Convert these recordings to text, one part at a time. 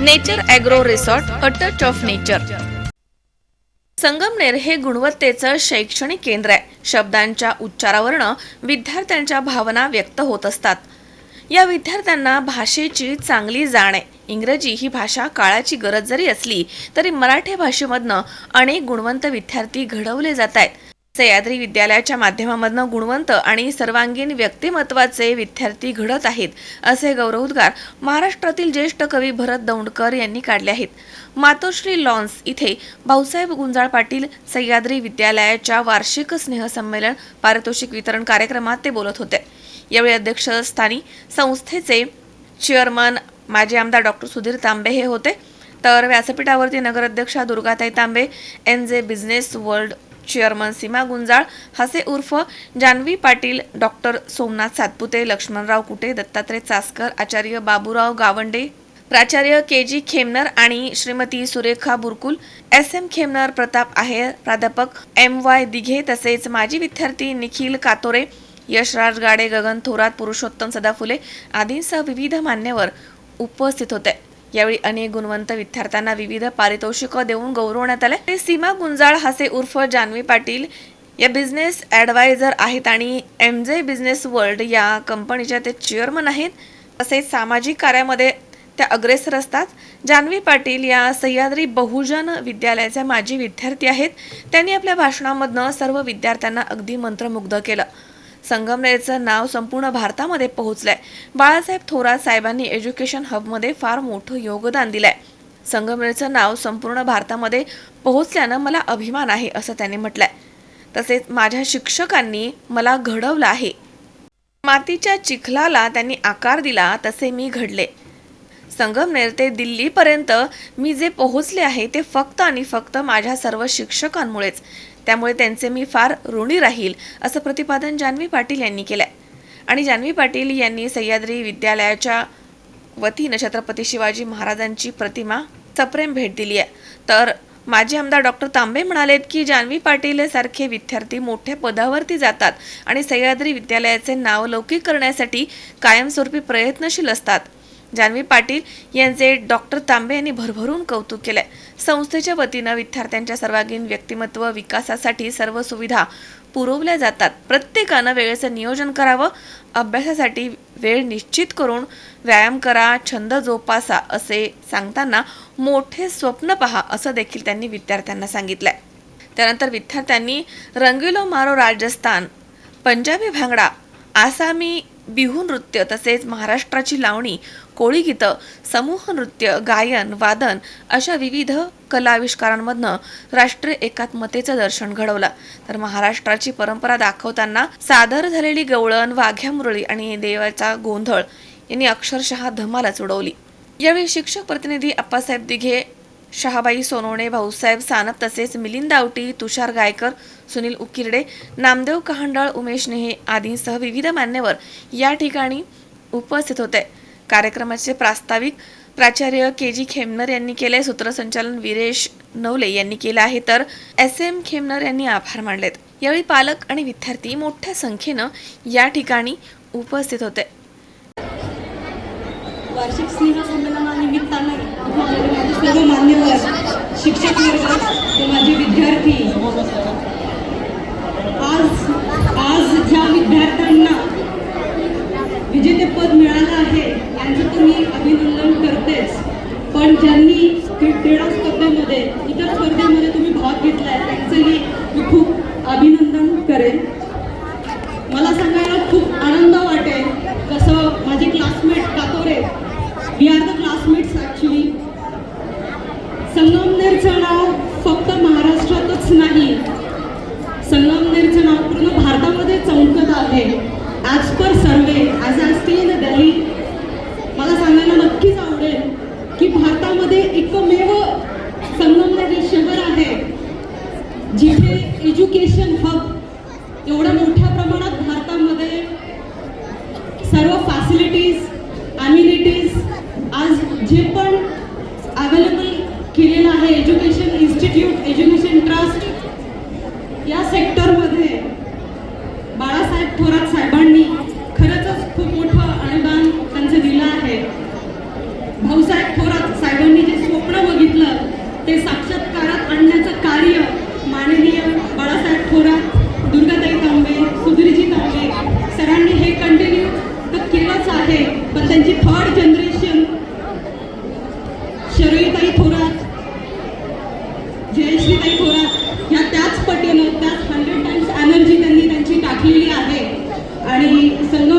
Nature agro resort a touch of nature. Sangamner हे गुणवत्तेचं शैक्षणिक केंद्र आहे. शब्दांच्या उच्चारावरनं विद्यार्थ्यांच्या भावना व्यक्त होत असतात. या विद्यार्थ्यांना भाषेची चांगली जाण आहे. इंग्रजी ही भाषा काळाची गरज जरी असली तरी मराठी भाषेमधनं अनेक गुणवंत विद्यार्थी घडवले जात आहेत. सह्याद्री विद्यालयाच्या माध्यमामधनं गुणवंत आणि सर्वांगीण व्यक्तिमत्वाचे विद्यार्थी घडत आहेत असे गौरवोद्गार महाराष्ट्रातील ज्येष्ठ कवी भरत दौंडकर यांनी काढले आहेत. मातोश्री लॉन्स इथे भाऊसाहेब गुंजाळ पाटील सह्याद्री विद्यालयाच्या वार्षिक स्नेहसंमेलन पारितोषिक वितरण कार्यक्रमात ते बोलत होते. यावेळी अध्यक्षस्थानी संस्थेचे चेअरमन माजी आमदार डॉक्टर सुधीर तांबे हे होते. तर व्यासपीठावरती नगराध्यक्षा Durgatai Tambe N J business world chairman Seema Gunjal Hase उर्फ जान्हवी पाटील डॉक्टर सोमनाथ सातपुते लक्ष्मणराव कुटे दत्तात्रय चासकर आचार्य बाबूराव गावंडे प्राचार्य के जी खेमनर आणि श्रीमती सुरेखा बुरकुल एस एम खेमनर प्रताप आहेर प्राध्यापक एम वाय दिघे तसेच माजी विद्यार्थी निखिल कातोरे यशराज गाडे गगन थोरात पुरुषोत्तम सदाफुले आदींसह विविध मान्यवर उपस्थित होते. यावेळी अनेक गुणवंत विद्यार्थ्यांना विविध पारितोषिकं देऊन गौरवण्यात आले. ते सीमा गुंजाळ हासे उर्फ जान्हवी पाटील या बिझनेस ॲडवायझर आहेत आणि एम जे बिझनेस वर्ल्ड या कंपनीच्या ते चेअरमन आहेत. तसेच सामाजिक कार्यामध्ये त्या अग्रेसर असतात. जान्हवी पाटील या सह्याद्री बहुजन विद्यालयाचे माजी विद्यार्थी आहेत. त्यांनी आपल्या भाषणामधनं सर्व विद्यार्थ्यांना अगदी मंत्रमुग्ध केलं. संगमनेरचं नाव संपूर्ण भारतामध्ये पोहोचलंय. बाळासाहेब थोरात साहेबांनी एज्युकेशन हबमध्ये फार मोठं योगदान दिलंय. संगमनेरचं नाव संपूर्ण भारतामध्ये पोहोचल्यानं मला अभिमान आहे असं त्यांनी म्हटलंय. तसेच माझ्या शिक्षकांनी मला घडवलं आहे. मातीच्या चिखलाला त्यांनी आकार दिला तसे मी घडले. संगमनेर ते दिल्लीपर्यंत मी जे पोहोचले आहे ते फक्त आणि फक्त माझ्या सर्व शिक्षकांमुळेच. त्यामुळे त्यांचे मी फार ऋणी राहील असं प्रतिपादन जान्हवी पाटील यांनी केलंय. आणि जान्हवी पाटील यांनी सह्याद्री विद्यालयाच्या वतीनं छत्रपती शिवाजी महाराजांची प्रतिमा सप्रेम भेट दिली आहे. तर माजी आमदार डॉक्टर तांबे म्हणालेत की जान्हवी पाटील सारखे विद्यार्थी मोठ्या पदावरती जातात आणि सह्याद्री विद्यालयाचे नाव लौकिक करण्यासाठी कायमस्वरूपी प्रयत्नशील असतात. जान्हवी पाटील यांचे डॉक्टर तांबे यांनी भरभरून कौतुक केलंय. संस्थेच्या वतीनं विद्यार्थ्यांच्या सर्वांगीण व्यक्तिमत्व विकासासाठी सर्व सुविधा पुरवल्या जातात. प्रत्येकानं वेळेचं नियोजन करावं अभ्यासासाठी वेळ निश्चित करून व्यायाम करा छंद जोपासा असे सांगताना मोठे स्वप्न पहा असं देखील त्यांनी विद्यार्थ्यांना सांगितलंय. त्यानंतर विद्यार्थ्यांनी रंगीलो मारो राजस्थान पंजाबी भांगडा आसामी बिहू नृत्य तसेच महाराष्ट्राची लावणी कोळीगीतं समूह नृत्य गायन वादन अशा विविध कलाविष्कारांमधनं राष्ट्रीय एकात्मतेचं दर्शन घडवलं. तर महाराष्ट्राची परंपरा दाखवताना सादर झालेली गवळण वाघ्या मुरळी आणि देवाचा गोंधळ यांनी अक्षरशः धमालाच उडवली. यावेळी शिक्षक प्रतिनिधी अप्पासाहेब दिघे शहाबाई सोनवणे भाऊसाहेब सानप तसेच मिलिंद आवटी तुषार गायकर सुनील उकिरडे नामदेव कहांडाळ उमेश नेहे आदींसह विविध मान्यवर या ठिकाणी उपस्थित होते. कार्यक्रमाचे प्रास्ताविक प्राचार्य के जी खेमनर यांनी केले सूत्रसंचालन वीरेश नवले यांनी केलं आहे. तर एस एम खेमनर यांनी आभार मानलेत. यावेळी पालक आणि विद्यार्थी मोठ्या संख्येनं या ठिकाणी उपस्थित होते. वार्षिक सर्व मान्यवर शिक्षक वर्ग माझे विद्यार्थी आज आज Education Institute Education Trust その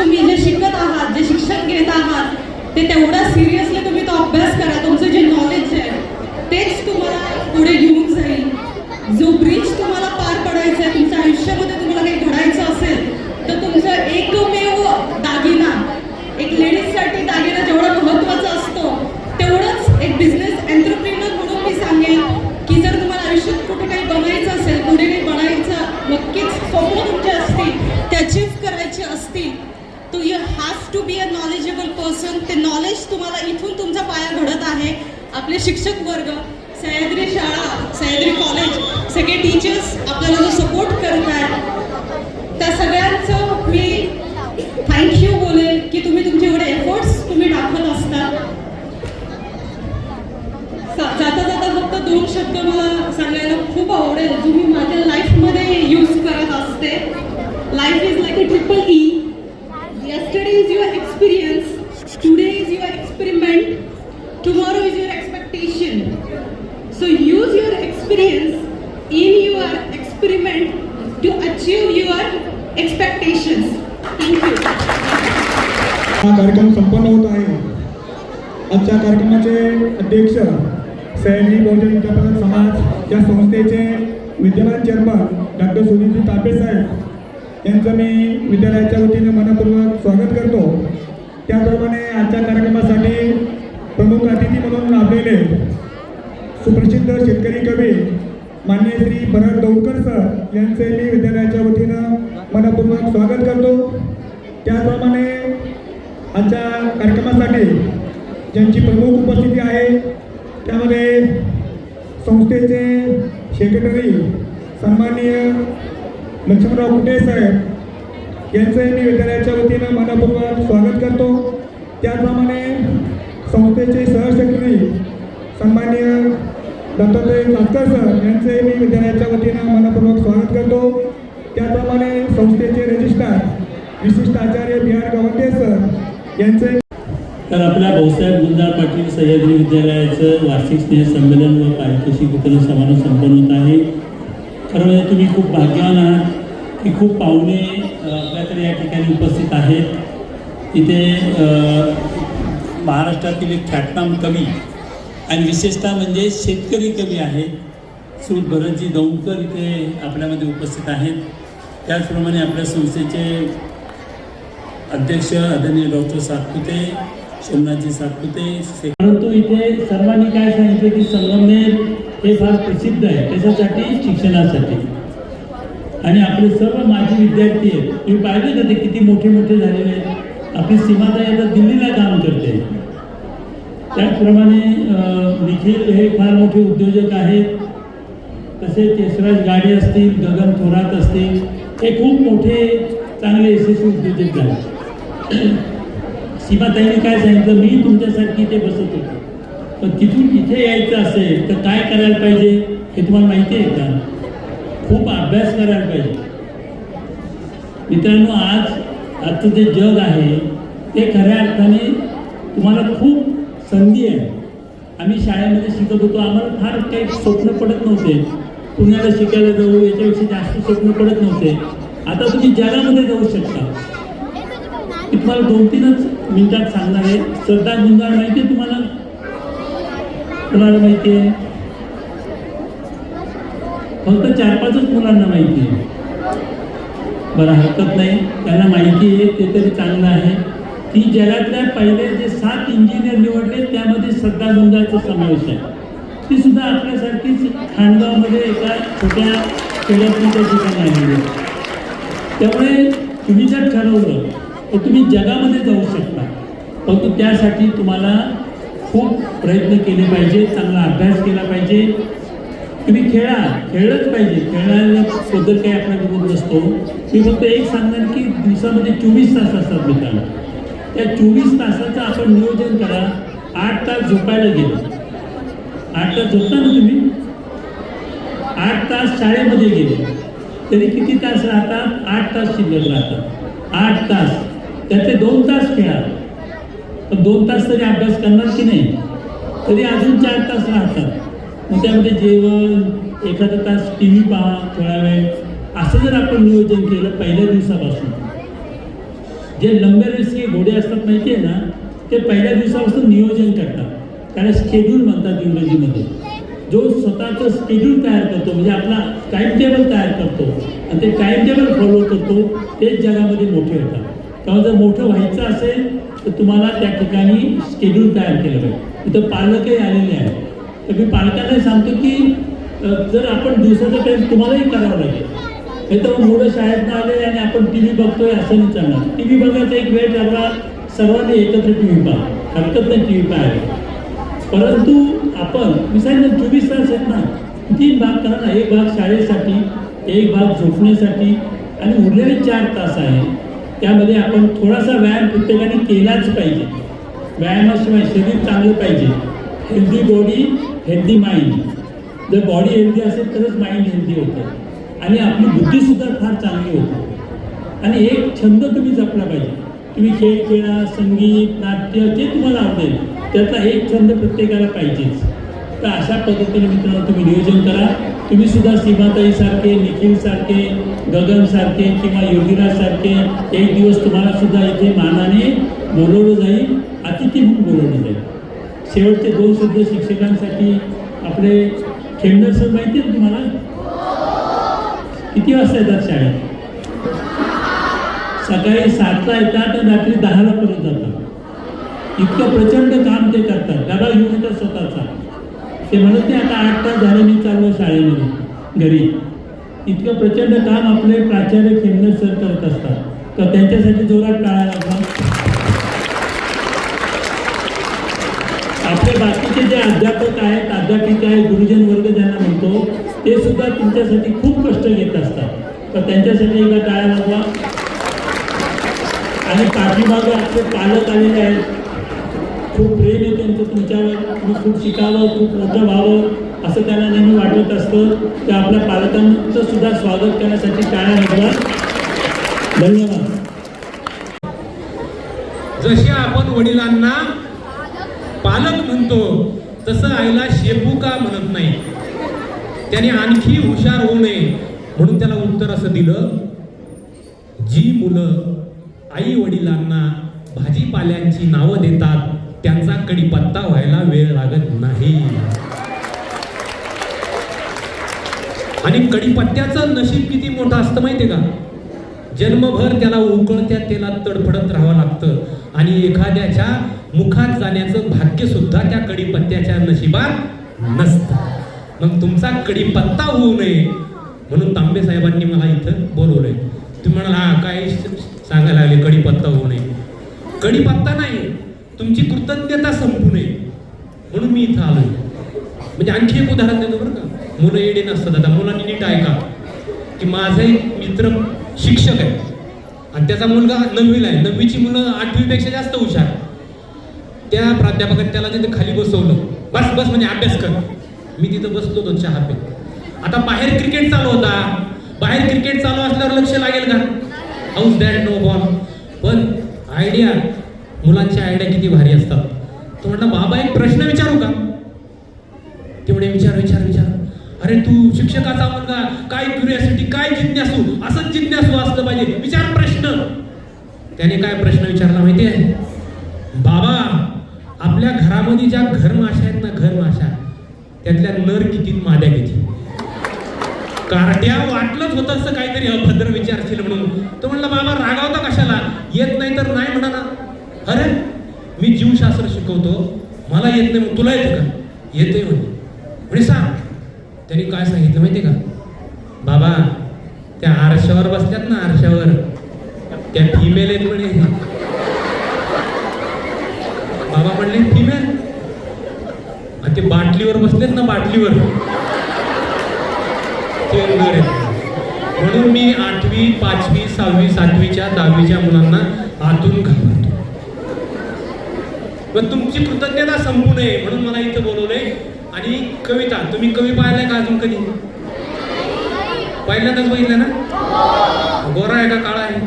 तुम्ही जे शिकत आहात जे शिक्षण घेत आहात ते तेवढं सिरियसली शिक्षक वर्ग सह्याद्री शाळा सह्याद्री कॉलेज सगळे टीचर्स आपल्याला जो सपोर्ट करत आहे त्या सगळ्यांचं मी थँक्यू बोलेल की तुम्ही तुमचे एवढे एफर्ट्स तुम्ही दाखवत असता. जाता जाता फक्त दोन शब्द मला सांगायला खूप आवडेल. जो मी माझ्या लाईफमध्ये यूज करत असते. Life is like a triple E study is your experience या संस्थेचे विद्यमान चेअरमन डॉक्टर सुनीलजी तापे साहेब यांचं मी विद्यालयाच्या वतीने मनपूर्वक स्वागत करतो. त्याचप्रमाणे आजच्या कार्यक्रमासाठी प्रमुख अतिथी म्हणून लाभलेले सुप्रसिद्ध शेतकरी कवी मान्य श्री भरत दौडकर सर यांचे मी विद्यालयाच्या वतीनं मनपूर्वक स्वागत करतो. त्याचप्रमाणे आजच्या कार्यक्रमासाठी ज्यांची प्रमुख उपस्थिती आहे त्यामध्ये संस्थेचे सेक्रेटरी सन्माननीय लक्ष्मणराव कुटे साहेब? यांचे मी विद्यालयाच्या वतीनं मनपूर्वक स्वागत करतो. त्याचप्रमाणे संस्थेचे सहसेक्रेटरी सन्माननीय दत्तात्रय कातकर सर यांचे मी विद्यालयाच्या वतीनं मनपूर्वक स्वागत करतो. त्याचप्रमाणे संस्थेचे रजिस्ट्रार विशिष्ट आचार्य बी आर गवंडे सर यांचे तर आपल्या भाऊसाहेब गुलदार पाटील सह्याद्री विद्यालयाचं वार्षिक स्नेह संमेलन व पारितोषिक वितरण समारोह संपन्न होत आहे. खरं म्हणजे तुम्ही खूप भाग्यवान आहात की खूप पाहुणे आपल्याकडे या ठिकाणी उपस्थित आहेत. इथे महाराष्ट्रातील एक ख्यातनाम कवी आणि विशेषतः म्हणजे शेतकरी कवी आहेत. श्री भरतजी दौंडकर इथे आपल्यामध्ये उपस्थित आहेत. त्याचप्रमाणे आपल्या संस्थेचे अध्यक्ष आदरणीय डॉक्टर सातपुते सोमनाथजी सातपुते परंतु इथे सर्वांनी काय सांगितलं की संगमनेर हे फार प्रसिद्ध आहे. त्याच्यासाठी शिक्षणासाठी. आणि आपले सर्व माजी विद्यार्थी आहेत. तुम्ही पाहिले ना ते किती मोठे मोठे झालेले आहेत? आपली सीमाताई आता दिल्लीला काम करते. त्याचप्रमाणे निखिल हे फार मोठे उद्योजक आहेत. तसेच यशराज गाडे असतील गगन थोरात असतील. हे खूप मोठे चांगले यशस्वी उद्योजक झाले सीमाताईने काय सांगितलं मी तुमच्यासाठी इथे बसत होतो. पण तिथून इथे यायचं असेल तर काय करायला पाहिजे हे तुम्हाला माहिती आहे का? खूप अभ्यास करायला पाहिजे. मित्रांनो आज आजचं जे जग आहे ते खऱ्या अर्थाने तुम्हाला खूप संधी आहे. आम्ही शाळेमध्ये शिकत होतो आम्हाला फार काही स्वप्न पडत नव्हते. पुण्याला शिकायला जाऊ याच्याविषयी जास्त स्वप्न पडत नव्हते. आता तुम्ही जगामध्ये जाऊ शकता. तुम्हाला दोन तीनच मिनिटात सांगणार आहे. श्रद्धा गुंजाळ माहिती आहे तुम्हाला? कुणाला माहिती आहे? फक्त चार पाचच मुलांना माहिती आहे. बरं हरकत नाही. त्यांना माहिती आहे ते तरी चांगलं आहे. की जगातल्या पहिले जे सात इंजिनियर निवडले त्यामध्ये श्रद्धा गुंजाचा समावेश आहे. ती सुद्धा आपल्यासारखीच खानगावमध्ये एका छोट्या खेड्यातून त्या ठिकाणी आलेली आहे. त्यामुळे तुम्ही जर ठरवलं तुम्ही जगामध्ये जाऊ शकता. परंतु त्यासाठी तुम्हाला खूप प्रयत्न केले पाहिजे चांगला अभ्यास केला पाहिजे. तुम्ही खेळा खेळलंच पाहिजे. खेळायला बद्दल काही आपला विरोध नसतो. मी फक्त एक सांगणार की दिवसामध्ये चोवीस तास असतात मित्रांनो. त्या चोवीस तासाचं आपण नियोजन करा. आठ तास झोपायला गेलो. आठ तास झोपता ना तुम्ही? आठ तास शाळेमध्ये गेले. तरी किती तास राहतात? आठ तास शिल्लक राहतात. आठ तास. त्यातले दोन तास खेळा पण दोन तास तरी अभ्यास करणार की नाही? तरी अजून चार तास राहतात. मग त्यामध्ये जेवण एखादा तास टी व्ही पहा थोडा वेळ असं जर आपण नियोजन केलं पहिल्या दिवसापासून. जे लंबे रेसचे घोडे असतात माहिती आहे ना ते पहिल्या दिवसापासून नियोजन करतात. त्याला स्केड्यूल म्हणतात इंग्रजीमध्ये. जो स्वतःचं स्केड्यूल तयार करतो म्हणजे आपला टाईम टेबल तयार करतो आणि ते टाईम टेबल फॉलो करतो तेच जगामध्ये मोठे होतात. तेव्हा जर मोठं व्हायचं असेल तर तुम्हाला त्या ठिकाणी शेड्यूल तयार केलं पाहिजे. इथं पालकही आलेले आहेत. तर मी पालकांना सांगतो की जर आपण दिवसाचा टाईम तुम्हालाही करावं लागेल. नाही तर मुलं शाळेत आले आणि आपण टी व्ही बघतोय असं नाही चालणार. टी व्ही बघायचा एक वेळ लागला सर्वांनी एकत्र टी व्ही पाहा. हरकत नाही टी व्ही पाहायला. परंतु आपण मी सांगितलं चोवीस तास आहेत ना. तीन भाग करा ना. एक भाग शाळेसाठी एक भाग झोपण्यासाठी. आणि उरलेले चार तास आहे त्यामध्ये आपण थोडासा व्यायाम प्रत्येकाने केलाच पाहिजे. व्यायामाशिवाय शरीर चांगलं पाहिजे. हेल्दी बॉडी हेल्दी माइंड जर बॉडी हेल्दी असेल तरच माइंड हेल्दी होतं. आणि आपली बुद्धीसुद्धा फार चांगली होते. आणि एक छंद तुम्ही जपला पाहिजे. तुम्ही खेळ खेळा संगीत नाट्य जे तुम्हाला आवडेल त्यातला एक छंद प्रत्येकाला पाहिजेच. तर अशा पद्धतीने मित्रांनो तुम्ही नियोजन करा. तुम्ही सुद्धा सीमाताईसारखे निखिलसारखे गगनसारखे किंवा योगीराज सारखे एक दिवस तुम्हाला सुद्धा इथे मानाने बोलवलं जाईल. अतिथी म्हणून बोलवलं जाईल. शेवटचे दोन शब्द शिक्षकांसाठी. आपले खेमनर सर माहिती आहे तुम्हाला? किती वाजता येतात शाळेत? सकाळी सातला येतात आणि रात्री दहाला परत जातात. इतकं प्रचंड काम ते करतात. डबा घेऊन येतात स्वतःचा. ते म्हणत नाही आता आठ तास झाले मी चाललो शाळेमध्ये घरी. इतकं प्रचंड काम आपले प्राचार्य खेमनर सर करत असतात. तर त्यांच्यासाठी जोरात टाळा लागला आपले बाकीचे जे अध्यापक आहेत अध्यापिका आहेत गुरुजन वर्ग ज्यांना म्हणतो ते सुद्धा तुमच्यासाठी खूप कष्ट घेत असतात. तर त्यांच्यासाठी एकदा टाळ्या वाजवा आणि पाठीमागे आपले पालक आलेले आहेत खूप प्रेम आहे त्यांचं तुमच्यावर. तुम्ही खूप शिकावं खूप मोठं व्हावं असं त्यांना नेहमी वाटत असतं. तर आपल्या पालकांचं सुद्धा स्वागत करण्यासाठी काय वाजवा. धन्यवाद. जसे आपण वडिलांना पालक म्हणतो तसं आईला शेपू का म्हणत नाही? त्याने आणखी हुशार होऊ नये म्हणून त्याला उत्तर असं दिलं जी मुलं आई वडिलांना भाजीपाल्यांची नावं देतात त्यांचा कडीपत्ता व्हायला वेळ लागत नाही. आणि कडीपत्त्याचं नशीब किती मोठं असतं माहितीये का? जन्मभर त्याला उकळत्या तेलात तडफडत राहावं लागतं. आणि एखाद्याच्या मुखात जाण्याचं भाग्य सुद्धा त्या कडीपत्त्याच्या नशिबात नसतं. मग तुमचा कडीपत्ता होऊ नये. म्हणून तांबे साहेबांनी मला इथं बोलवलंय. तुम्ही म्हणाल हा काय सांगायला लागले? कडीपत्ता होऊ नये. कडीपत्ता नाही. तुमची कृतज्ञता संपू नये. म्हणून मी इथं आलोय. म्हणजे आणखी एक उदाहरण देतो बरं का. मुलं येडे नसतात. आता मुलांनी नीट ऐका. की माझा एक मित्र शिक्षक आहे. आणि त्याचा मुलगा नववीला आहे. नववीची मुलं आठवीपेक्षा जास्त हुशार त्या प्राध्यापकाने त्याला तिथे खाली बसवलं. बस बस म्हणजे अभ्यास कर. मी तिथं बसलो होतो चहा पे आता बाहेर क्रिकेट चालू होता. बाहेर क्रिकेट चालू असल्यावर लक्ष लागेल का? हाऊस दॅट नो बॉल पण आयडिया मुलांच्या आयडिया किती भारी असतात. तो म्हणला बाबा एक प्रश्न विचारू का? तेवढे विचार विचार विचार. अरे तू शिक्षकाचा मुलगा काय क्युरियासिटी काय जिज्ञासू? असंच जिज्ञासू असलं पाहिजे. विचार प्रश्न. त्याने काय प्रश्न विचारला माहिती आहे? बाबा आपल्या घरामध्ये ज्या घरमाशा आहेत ना घरमाशा त्यातल्या नर किती माद्या किती? कारट्या वाटलंच होतं असं काहीतरी अभद्र विचारशील म्हणून. तो म्हणला बाबा रागावता कशाला? येत नाही तर नाही म्हणा ना. जीवशास्त्र शिकवतो मला येत नाही मग तुला येतं का? येते म्हणे. म्हणे सांग. त्यांनी काय सांगितलं माहिती का? बाबा त्या आरशावर बसल्यात ना आरशावर. त्या फिमेल आहेत म्हणे. बाबा म्हणले फिमेल आणि ते बाटलीवर बसलेत ना बाटलीवर. ते म्हणून मी आठवी पाचवी सहावी सातवीच्या दहावीच्या मुलांना आतून घाबरतो पण तुमची कृतज्ञता संपू नये म्हणून मला इथं बोलवलंय आणि कविता तुम्ही कवी पाहिलाय का अजून कधी? पहिल्यांदाच बघितलं ना? गोरा आहे का काळा आहे?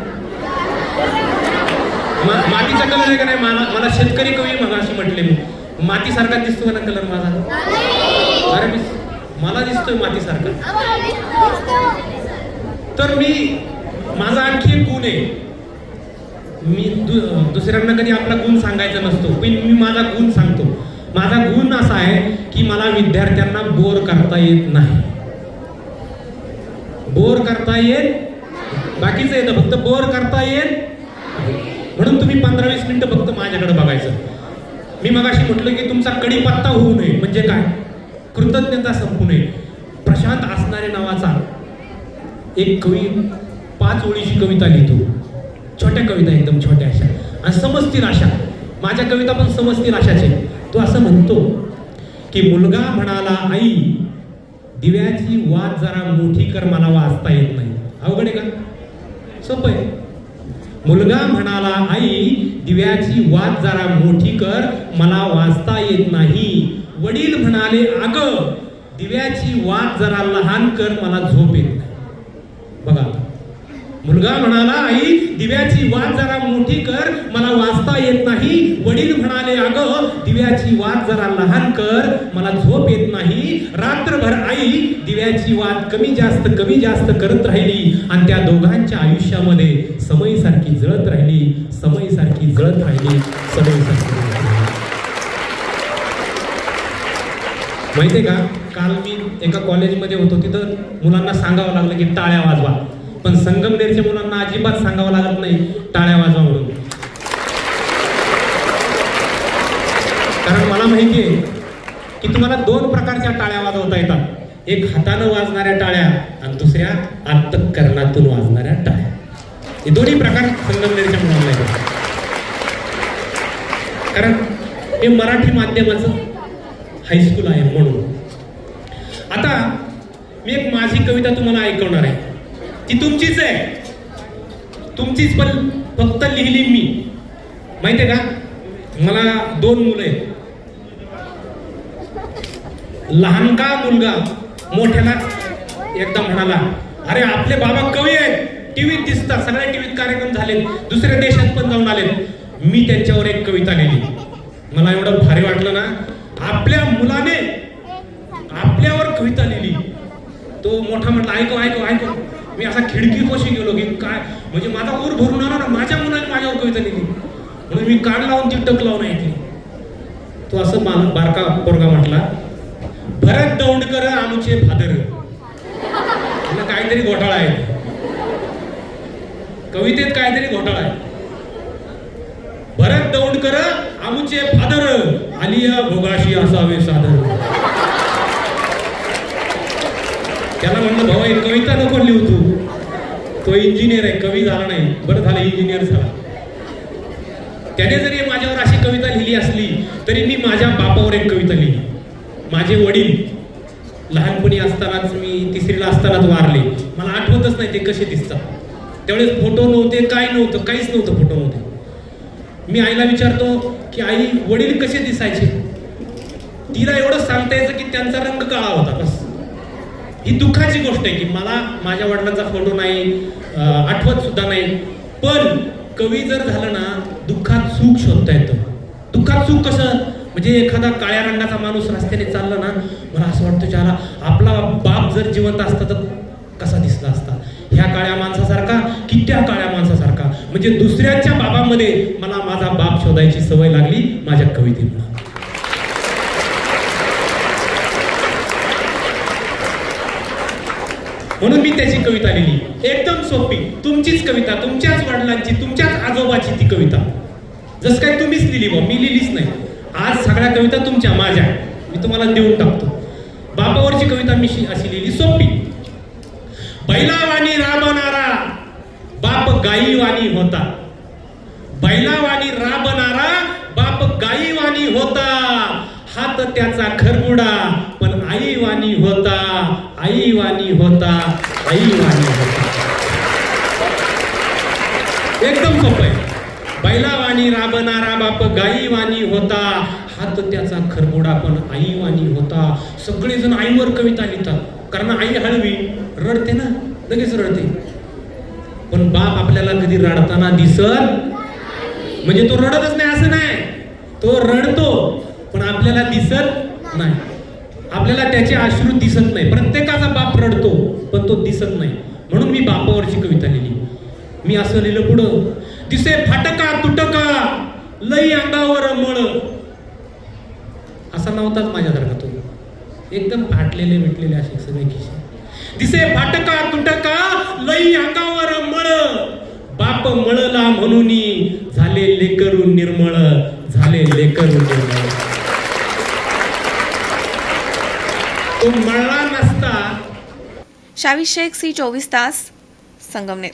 मा- मातीचा कलर आहे का नाही? मला मला शेतकरी कवी मगाशी म्हटले मी. मातीसारखा दिसतो का ना कलर माझा? अरे मी मला दिसतोय मातीसारखा. तर मी माझा आणखी एक गुण आहे. मी दु दुसऱ्यांना कधी आपला गुण सांगायचा नसतो. पण मी माझा गुण सांगतो. माझा गुण असा आहे की मला विद्यार्थ्यांना बोर करता येत नाही. बोर करता येत बाकीचं येतं. फक्त बोर करता येत म्हणून तुम्ही पंधरा वीस मिनिटं फक्त माझ्याकडे बघायचं. मी मगाशी म्हटलं की तुमचा कडीपत्ता होऊ नये. म्हणजे काय? कृतज्ञता संपू नये. प्रशांत असणारे नावाचा एक कवी पाच ओळीची कविता लिहितो. छोट्या कविता एकदम छोट्या अशा. आणि समजतील अशा माझ्या कविता पण समजतील अशाचे तो असं म्हणतो की मुलगा म्हणाला आई दिव्याची वाद जरा मोठी कर मला वाचता येत नाही. अवघड आहे का? सोपं आहे. मुलगा म्हणाला आई दिव्याची वाद जरा मोठी कर मला वाचता येत नाही. वडील म्हणाले अग दिव्याची वाद जरा लहान कर मला झोप येत नाही. बघा मुलगा म्हणाला आई दिव्याची वाद जरा मोठी कर मला वाचता येत नाही. वडील म्हणाले अगं दिव्याची वाद जरा लहान कर मला झोप येत नाही. रात्रभर आई दिव्याची वाद कमी जास्त कमी जास्त करत राहिली आणि त्या दोघांच्या आयुष्यामध्ये समयीसारखी जळत राहिली समयसारखी जळत राहिली समयसारखी जळत माहितीये का? काल मी एका कॉलेजमध्ये होतो तिथं मुलांना सांगावं लागलं की टाळ्या वाजवा. पण संगमनेरच्या मुलांना अजिबात सांगावं लागत नाही टाळ्या वाजवा म्हणून. कारण मला माहिती आहे की तुम्हाला दोन प्रकारच्या टाळ्या वाजवता येतात. एक हातानं वाजणाऱ्या टाळ्या आणि दुसऱ्या अंतकरणातून वाजणाऱ्या टाळ्या. हे दोन्ही प्रकार संगमनेरच्या मुलांना येतात. कारण हे मराठी माध्यमाचं हायस्कूल आहे म्हणून. आता मी एक माझी कविता तुम्हाला ऐकवणार आहे. ती तुमचीच आहे. तुमचीच पण फक्त लिहिली मी. माहितीये का? मला दोन मुलं आहेत. लहान का मुलगा. मोठ्याला एकदा म्हणाला अरे आपले बाबा कवी आहेत. टीव्हीत दिसतात. सगळ्या टीव्हीत कार्यक्रम झाले दुसऱ्या देशात पण जाऊन आले मी त्यांच्यावर एक कविता लिहिली. मला एवढं भारी वाटलं ना. आपल्या मुलाने आपल्यावर कविता लिहिली. तो मोठा म्हटला ऐको ऐको ऐको मी असा खिडकी कोशी गेलो की काय? म्हणजे माझा ऊर भरून आला ना माझ्या मुलाने माझ्यावर कविता लिहिली. म्हणून मी कान लावून ती टक लावून ऐकली. तो असं मान बारका पोरगा म्हटला भरत दौंडकर आमचे फादर. काहीतरी घोटाळा आहे. कवितेत काहीतरी घोटाळा आहे. भरत दौंडकर आमचे फादर आलिया भोगाशी असावे सादर. त्याला म्हणलं भाऊ एक कविता नको लिहू तू. तो इंजिनियर आहे कवी झाला नाही. बरं झालं इंजिनियर झाला. त्याने जरी माझ्यावर अशी कविता लिहिली असली तरी मी माझ्या बापावर एक कविता लिहिली. माझे वडील लहानपणी असतानाच मी तिसरीला असतानाच वारले. मला आठवतच नाही ते कसे दिसतात. त्यावेळेस फोटो नव्हते काय नव्हतं काहीच नव्हतं फोटो नव्हते मी आईला विचारतो की आई वडील कसे दिसायचे? तिला एवढं सांगता यायचं की त्यांचा रंग काळा होता बस. ही दुःखाची गोष्ट आहे की मला माझ्या वडिलांचा फोटो नाही आठवत सुद्धा नाही. पण कवी जर झालं ना दुःखात सुख शोधता येतं. दुःखात सुख कसं? म्हणजे एखादा काळ्या रंगाचा माणूस रस्त्याने चालला ना मला असं वाटतं ज्याला आपला बाप जर जिवंत असता तर कसा दिसला असता. ह्या काळ्या माणसासारखा की त्या काळ्या माणसासारखा. म्हणजे दुसऱ्यांच्या बाबामध्ये मला माझा बाप शोधायची सवय लागली माझ्या कवितेमुळे. म्हणून मी त्याची कविता लिहिली. एकदम सोपी. तुमचीच कविता तुमच्याच वडिलांची तुमच्याच आजोबाची ती कविता. जसं काय तुम्हीच लिहिली बा मी लिहिलीच नाही. आज सगळ्या कविता तुमच्या माझ्या. मी तुम्हाला देऊन टाकतो. बापावरची कविता मी अशी लिहिली सोपी. बैलावाणी राबणारा बाप गाईवानी होता. बैलावाणी राबणारा बाप गाईवानी होता. हात त्याचा खरबुडा पण आईवानी होता आईवानी होता आईवानी होता. एकदम सोपं आहे. बैलावाणी राबणारा बाप गाईवाणी होता हात त्याचा खरबुडा पण आईवाणी होता. सगळेजण आईवर कविता लिहितात कारण आई हळवी रडते ना लगेच रडते. पण बाप आपल्याला कधी रडताना दिसत? म्हणजे तो रडतच नाही असं नाही. तो रडतो. पण आपल्याला दिसत नाही. आपल्याला त्याचे अश्रू दिसत नाही. प्रत्येकाचा बाप रडतो पण तो दिसत नाही. म्हणून मी बापावरची कविता लिहिली. मी असं लिहिलं पुढं. दिसे फाटका तुटका लई अंगावर मळ. असा नव्हताच माझ्यासारखा तो. एकदम फाटलेले मिटलेले असे सगळे खिसे. दिसे फाटका तुटका लई अंगावर मळ. बाप मळला म्हणून झाले लेकरून निर्मळ झाले लेकरू निर्मळ तो मळला नसता. शावी शेख सी चोवीस तास संगमनेर.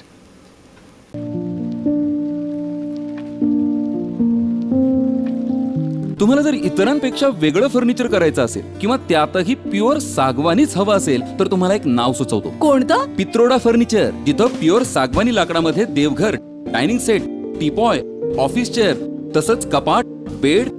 तुम्हाला जर इतरांपेक्षा वेगळं फर्निचर करायचं असेल किंवा त्यातही प्युअर सागवानीच हवं असेल तर तुम्हाला एक नाव सुचवतो. कोणतं? पित्रोडा फर्निचर जिथं प्युअर सागवानी लाकडामध्ये देवघर dining set teapoy office chair तसंच कपाट bed